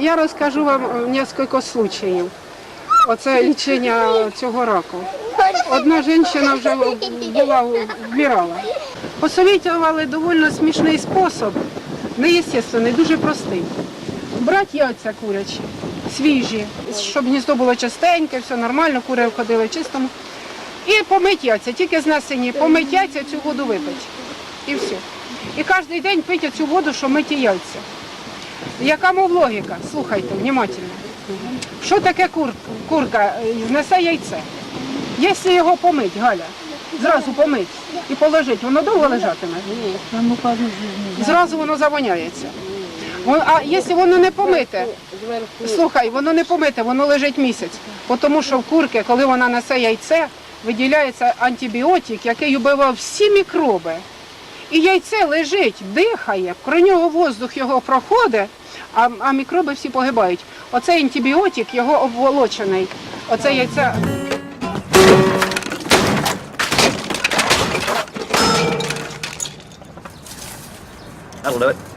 я розкажу вам е, кілька случаїв. Оце лічення цього року. Одна жінка вже була вмирала. Посовітували доволі смішний спосіб, неестественний, дуже простий. Брати яйця курячі, свіжі, щоб гніздо було чистеньке, все нормально, кури ходили чистому. І помить яйця, тільки знесені, помить яйця, цю воду випити. І все. І кожен день пити цю воду, що миті яйця. Яка мов логіка? Слухайте внимательно. Що таке кур, курка? Е, Знесе яйце. Якщо його помить, Галя, зразу помить і положить, воно довго лежатиме? Зразу воно завоняється. А якщо воно не помите, слухай, воно не помите, воно лежить місяць. Тому що в курки, коли вона несе яйце, виділяється антибіотик, який вбивав всі мікроби. І яйце лежить, дихає, про нього воздух його проходить, а, а мікроби всі погибають. Оцей антибіотик, його обволочений. Оце яйце. That'll do it.